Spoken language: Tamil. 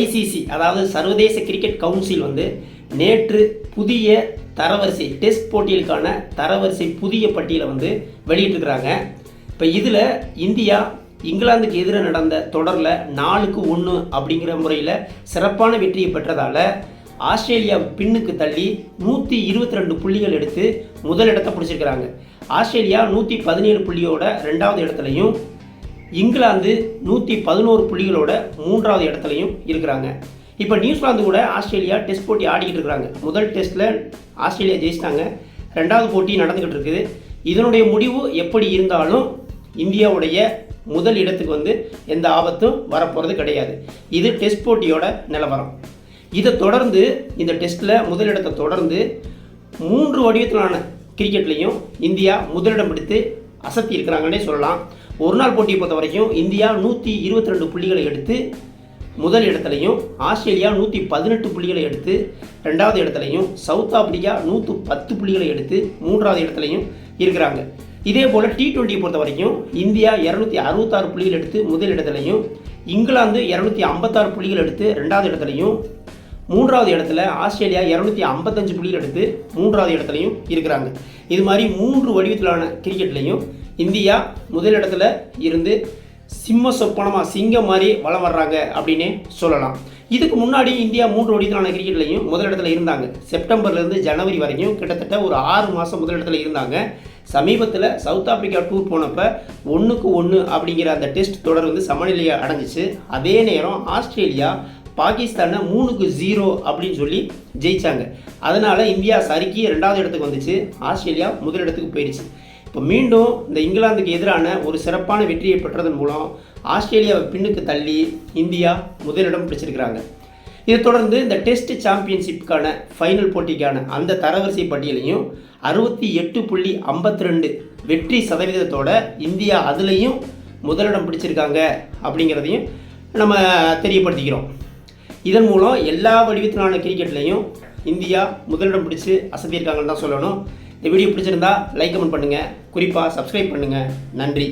ஐசிசி அதாவது சர்வதேச கிரிக்கெட் கவுன்சில் வந்து நேற்று புதிய தரவரிசை டெஸ்ட் போட்டிகளுக்கான தரவரிசை புதிய பட்டியலை வந்து வெளியிட்டிருக்கிறாங்க. இப்போ இதில் இந்தியா இங்கிலாந்துக்கு எதிராக நடந்த தொடரில் நாலுக்கு ஒன்று அப்படிங்கிற முறையில் சிறப்பான வெற்றியை பெற்றதால் ஆஸ்திரேலியா பின்னுக்கு தள்ளி நூற்றி இருபத்தி ரெண்டு புள்ளிகள் எடுத்து முதல் இடத்தை பிடிச்சிருக்கிறாங்க. ஆஸ்திரேலியா நூற்றி பதினேழு புள்ளியோட ரெண்டாவது இடத்துலையும் இங்கிலாந்து நூற்றி பதினோரு புள்ளிகளோட மூன்றாவது இடத்துலையும் இருக்கிறாங்க. இப்போ நியூசிலாந்து கூட ஆஸ்திரேலியா டெஸ்ட் போட்டி ஆடிக்கிட்டு இருக்கிறாங்க. முதல் டெஸ்ட்டில் ஆஸ்திரேலியா ஜெயிச்சிட்டாங்க. ரெண்டாவது போட்டி நடந்துக்கிட்டு இருக்குது. இதனுடைய முடிவு எப்படி இருந்தாலும் இந்தியாவுடைய முதல் இடத்துக்கு வந்து எந்த ஆபத்தும் வரப்போகிறது கிடையாது. இது டெஸ்ட் போட்டியோட நிலவரம். இதை தொடர்ந்து இந்த டெஸ்ட்டில் முதலிடத்தை தொடர்ந்து மூன்று வடிவத்திலான கிரிக்கெட்லேயும் இந்தியா முதலிடம் பிடித்து அசத்தி இருக்கிறாங்கன்னே சொல்லலாம். ஒரு நாள் போட்டியை பொறுத்த வரைக்கும் இந்தியா நூற்றி இருபத்தி ரெண்டு புள்ளிகளை எடுத்து முதல் இடத்துலையும் ஆஸ்திரேலியா நூற்றி பதினெட்டு புள்ளிகளை எடுத்து ரெண்டாவது இடத்துலையும் சவுத் ஆப்பிரிக்கா நூற்று பத்து புள்ளிகளை எடுத்து மூன்றாவது இடத்துலையும் இருக்கிறாங்க. இதே போல் டி டுவெண்ட்டியை பொறுத்த வரைக்கும் இந்தியா இரநூத்தி அறுபத்தாறு புள்ளிகள் எடுத்து முதல் இடத்துலையும் இங்கிலாந்து இரநூத்தி ஐம்பத்தாறு புள்ளிகள் எடுத்து ரெண்டாவது இடத்துலையும் மூன்றாவது இடத்துல ஆஸ்திரேலியா இரநூத்தி ஐம்பத்தஞ்சு புள்ளிகள் எடுத்து மூன்றாவது இடத்துலையும் இருக்கிறாங்க. இது மாதிரி மூன்று வடிவத்திலான கிரிக்கெட்லையும் இந்தியா முதலிடத்தில் இருந்து சிம்ம சொப்பனமாக சிங்கம் மாதிரி வளம் வர்றாங்க அப்படின்னே சொல்லலாம். இதுக்கு முன்னாடி இந்தியா மூன்று வடிவத்திலான கிரிக்கெட்லையும் முதலிடத்தில் இருந்தாங்க. செப்டம்பர்லேருந்து ஜனவரி வரைக்கும் கிட்டத்தட்ட ஒரு ஆறு மாதம் முதலிடத்தில் இருந்தாங்க. சமீபத்தில் சவுத் ஆப்பிரிக்கா டூர் போனப்போ ஒன்றுக்கு ஒன்று அப்படிங்கிற அந்த டெஸ்ட் தொடர் வந்து சமநிலையை அடைஞ்சிச்சு. அதே நேரம் ஆஸ்திரேலியா பாகிஸ்தானை மூணுக்கு ஜீரோ அப்படின்னு சொல்லி ஜெயிச்சாங்க. அதனால் இந்தியா சறுக்கி ரெண்டாவது இடத்துக்கு வந்துச்சு. ஆஸ்திரேலியா முதலிடத்துக்கு போயிடுச்சு இப்போ மீண்டும் இந்த இங்கிலாந்துக்கு எதிரான ஒரு சிறப்பான வெற்றியை பெற்றதன் மூலம் ஆஸ்திரேலியாவை பின்னுக்கு தள்ளி இந்தியா முதலிடம் பிடிச்சிருக்கிறாங்க. இதை தொடர்ந்து இந்த டெஸ்ட் சாம்பியன்ஷிப்புக்கான ஃபைனல் போட்டிக்கான அந்த தரவரிசை பட்டியலையும் அறுபத்தி எட்டு புள்ளி ஐம்பத்தி ரெண்டு வெற்றி சதவீதத்தோட இந்தியா அதுலேயும் முதலிடம் பிடிச்சிருக்காங்க அப்படிங்கிறதையும் நம்ம தெரியப்படுத்திக்கிறோம். இதன் மூலம் எல்லா வடிவத்திலான கிரிக்கெட்லையும் இந்தியா முதலிடம் பிடிச்சு அசத்தியிருக்காங்கன்னு தான் சொல்லணும். இந்த வீடியோ பிடிச்சிருந்தா லைக் கமெண்ட் பண்ணுங்கள் குறிப்பாக சப்ஸ்கிரைப் பண்ணுங்கள் நன்றி.